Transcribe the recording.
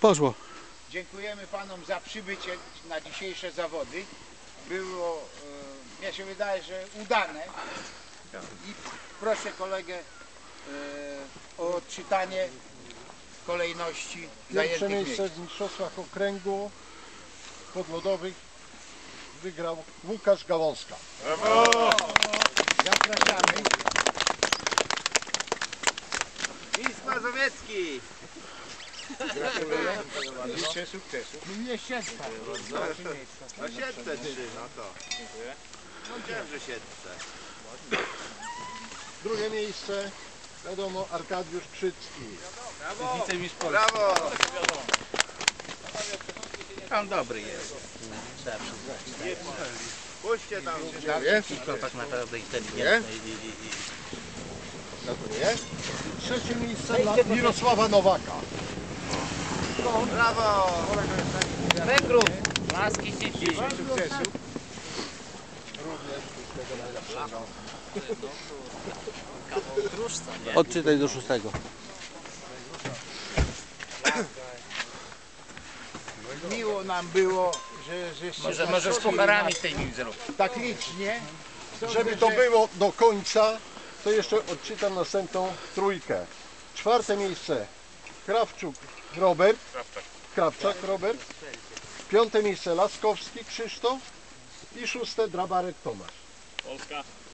Poszło. Dziękujemy panom za przybycie na dzisiejsze zawody. Było, e, mnie się wydaje, że udane. I proszę kolegę e, o odczytanie kolejności Pierwsze zajętych miejsce miejsc. w mistrzostwach okręgu podlodowych wygrał Łukasz Gałązka. Zapraszamy. Mistrz Mazowiecki! Gratuluję. Życzę sukcesu. No siedce trzy, no to. No wiem, że siedce. Drugie miejsce, wiadomo, Arkadiusz Krzycki. Brawo! Pan dobry jest. Puśćcie tam. To tak naprawdę inteligentny i, i, i, Gratuluję. Trzecie miejsce dla Mirosława Nowaka. Brawo! Węgrów! Laski dzieci! Życzę sukcesu. Odczytaj do szóstego. Miło nam było, że żeście Może, nas może z pucharami tej mi zrób. tak licznie. Sądzę, Żeby to że- było do końca, to jeszcze odczytam następną trójkę. Czwarte miejsce Krawczuk Robert. Krawczak Robert. Piąte miejsce Laskowski Krzysztof. I szóste Drabarek Tomasz.